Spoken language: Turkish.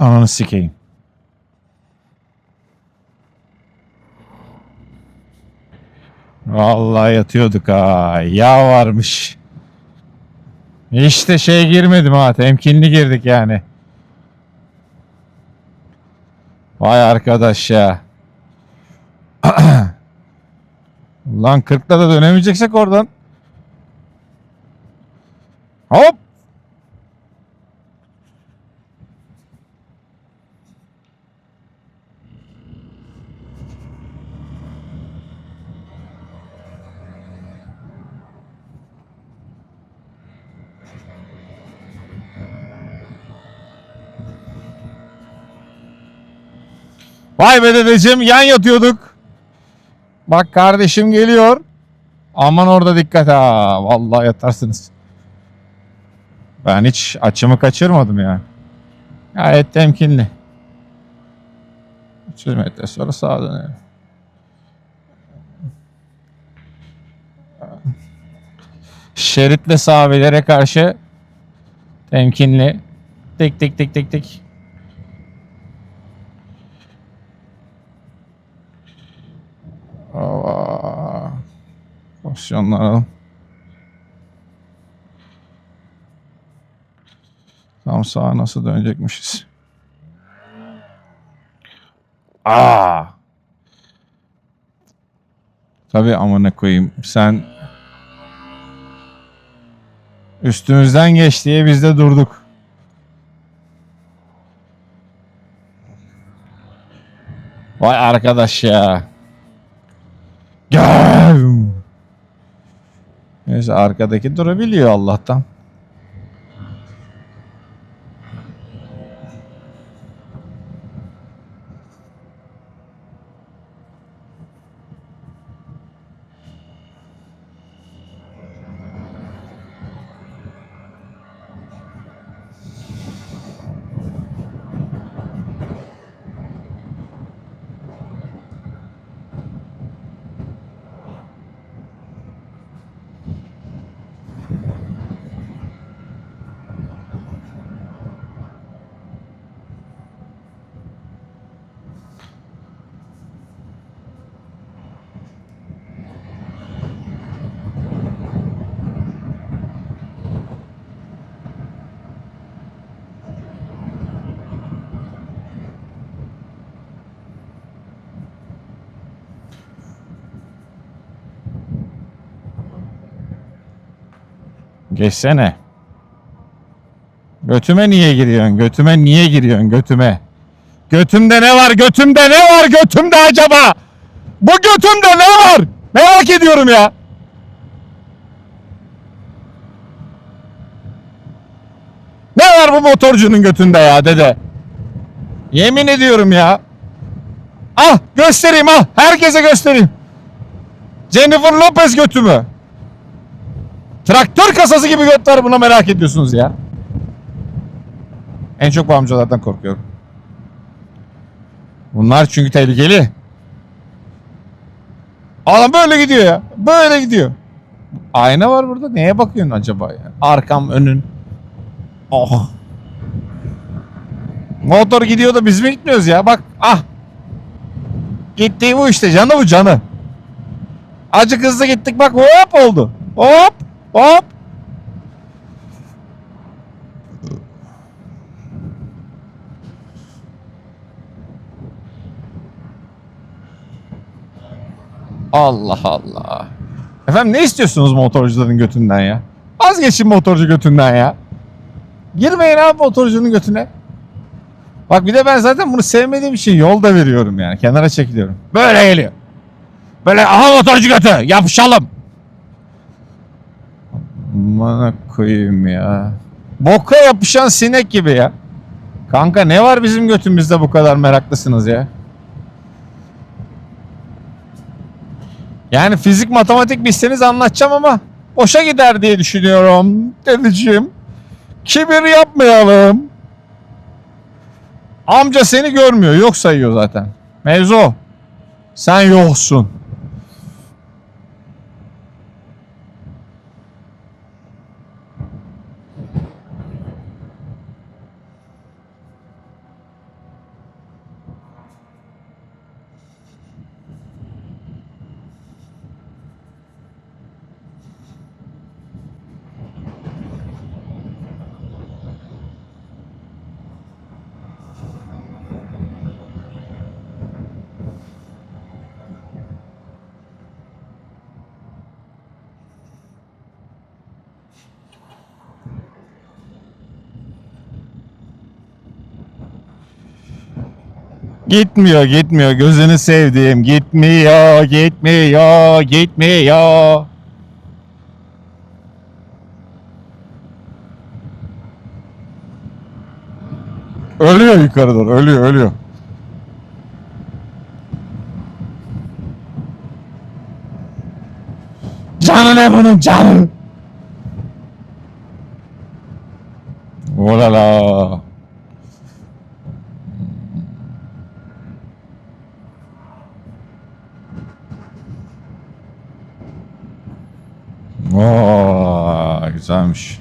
Ananı sikeyim. Vallahi yatıyorduk ha. Yağ varmış. İşte şey girmedim ha. Temkinli girdik yani. Vay arkadaş ya. Lan 40'la da dönemeyeceksek oradan. Hop. Vay be dedeciğim yan yatıyorduk. Bak kardeşim geliyor. Aman orada dikkat ha. Vallahi yatarsınız. Ben hiç açımı kaçırmadım yani. Gayet temkinli. 300 metre sonra sağa dönelim. Şeritle sahabilere karşı temkinli. Tik tik tik tik tik. Pozisyonlar alalım. Tam sağa nasıl dönecekmişiz? Aa! Tabii amına koyayım. Sen üstümüzden geç diye biz de durduk. Vay arkadaş ya. Arkadaki durabiliyor Allah'tan. Geçsene. Götüme niye giriyorsun? Götüme niye giriyorsun? Götüme. Götümde ne var? Götümde ne var? Götümde acaba? Bu götümde ne var? Merak ediyorum ya. Ne var bu motorcunun götünde ya dede? Yemin ediyorum ya. Ah göstereyim ah. Herkese göstereyim. Jennifer Lopez götümü. Traktör kasası gibi göt var buna merak ediyorsunuz ya. En çok bu amcalardan korkuyorum. Bunlar çünkü tehlikeli. Adam böyle gidiyor ya. Böyle gidiyor. Ayna var burada. Neye bakıyorsun acaba ya? Arkam, önün. Oh. Motor gidiyor da biz mi gitmiyoruz ya? Bak ah. Gittiği bu işte. Canı bu canı. Acık hızlı gittik bak hop oldu. Hop hop. Allah Allah. Efendim ne istiyorsunuz motorcuların götünden ya? Az geçin motorcu götünden ya. Girmeyin abi motorcunun götüne. Bak bir de ben zaten bunu sevmediğim için yol da veriyorum yani. Kenara çekiliyorum. Böyle geliyor. Böyle aha motorcu götü yapışalım. Bana koyayım ya. Boka yapışan sinek gibi ya. Kanka ne var bizim götümüzde bu kadar meraklısınız ya? Yani fizik matematik bilseniz anlatacağım ama boşa gider diye düşünüyorum dedeciğim. Kibir yapmayalım. Amca seni görmüyor. Yok sayıyor zaten. Mevzu. Sen yoksun. Gitmiyor, gitmiyor. Gözünü sevdiğim. Gitmiyor, gitmiyor, gitmiyor. Ölüyor yukarı doğru. Ölüyor, ölüyor. Canı ne bunun canı? Olala. Oo, güzelmiş.